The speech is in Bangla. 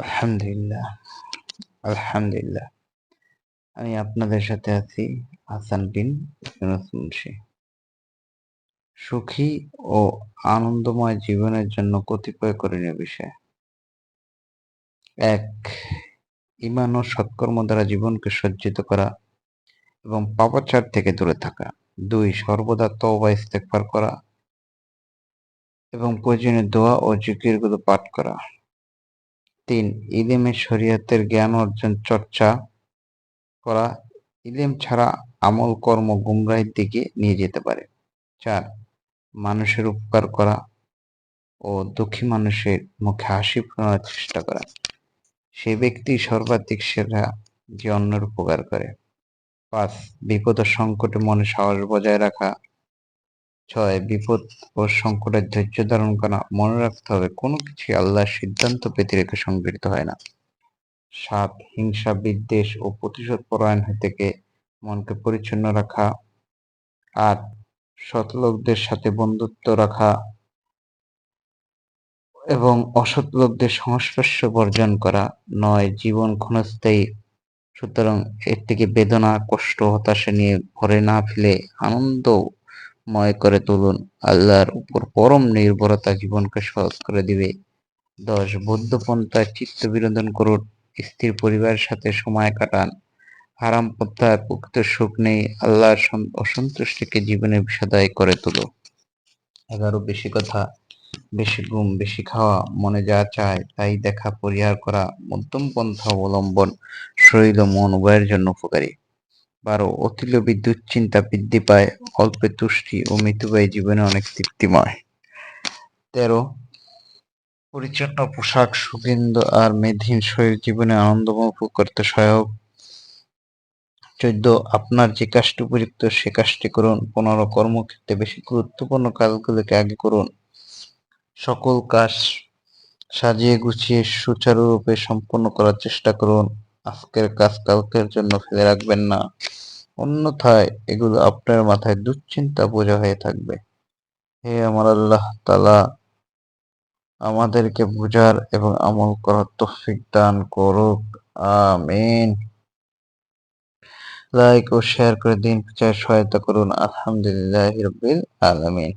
আলহামদুলিল্লাহ আলহামদুলিল্লাহ। আমি আপনাদের সাথে আছি, হাসান বিন মুন্সি। সুখী ও আনন্দময় জীবনের জন্য কতিপয় করণীয় বিষয়। এক ইমান ও সৎকর্ম দ্বারা জীবনকে সজ্জিত করা এবং পাপাচার থেকে দূরে থাকা। দুই, সর্বদা তওবা, ইস্তেগফার করা এবং প্রয়োজনীয় দোয়া ও জিকিরগুলো পাঠ করা। তিন, ইলমে শরিয়তের জ্ঞান অর্জন, চর্চা করা। ইলম ছাড়া আমল, কর্ম গুমরাহির দিকে নিয়ে যেতে পারে। চার, মানুষের উপকার করা ও দুঃখী মানুষের মুখে হাসি ফোটানোর চেষ্টা করা। সে ব্যক্তি সর্বাধিক সেরা যে অন্যের উপকার করে। পাঁচ, বিপদ সংকটে মনে সাহস বজায় রাখা ছয় বিপদ ও সংকটের ধৈর্য ধারণ করা মনে রাখতে হবে, কোনো কিছু আল্লাহর সিদ্ধান্ত রেখে সংগৃহীত হয় না। সাত হিংসা, বিদ্বেষ ও প্রতিশোধ পরায়ণ থেকে মনকে পরিচ্ছন্ন রাখা। আট সৎ লোকদের সাথে বন্ধুত্ব রাখা এবং অসৎ লোকদের সংস্পর্শ বর্জন করা নয়, জীবন ক্ষণস্থায়ী। সুতরাং এর থেকে বেদনা, কষ্ট, হতাশা নিয়ে ভরে না ফেলে আনন্দ ময় করে তুলুন। আল্লাহর উপর পরম নির্ভরতা জীবনকে সহজ করে দিবে। দশ, বৌদ্ধ পন্থায় চিত্ত বিনোদন করুন স্ত্রীর পরিবারের সাথে সময় কাটান। হারাম পন্থায় প্রকৃত সুখ নেই, আল্লাহর অসন্তুষ্টিকে জীবনে বিষাদায় করে তুলো। এগারো, বেশি কথা, বেশি ঘুম, বেশি খাওয়া, মনে যা চায় তাই দেখা, পরিহার করা, মধ্যম পন্থা অবলম্বন, শরীর ও মন উভয়ের জন্য উপকারী। বারো বিদ্যুৎ চিন্তা বৃদ্ধি পায়, অল্পে তুষ্টি ও মৃত্যুবাহী জীবনে অনেক তৃপ্তিময়। তেরো, পরিচ্ছন্ন পোশাক, সুগন্ধ আর মেধহীন শরীর জীবনে আনন্দময় করতে সহায়ক। চোদ্দ, আপনার যে কাজটি উপযুক্ত, সে কাজটি করুন। পনেরো, কর্মক্ষেত্রে বেশি গুরুত্বপূর্ণ কাজগুলোকে আগে করুন। সকল কাজ সাজিয়ে গুছিয়ে সুচারুরূপে সম্পন্ন করার চেষ্টা করুন। আজকের কাজ কালকের জন্য ফেলে রাখবেন না। অন্যথায় এগুলো আপনার মাথায় দুশ্চিন্তা বোঝা হয়ে থাকবে। হে আমার আল্লাহ তালা আমাদেরকে বুঝার এবং আমল করার তৌফিক দান করুক। আমিন। লাইক ও শেয়ার করে দিন প্রচার সহায়তা করুন। আলহামদুলিল্লাহ রবিল আলমিন।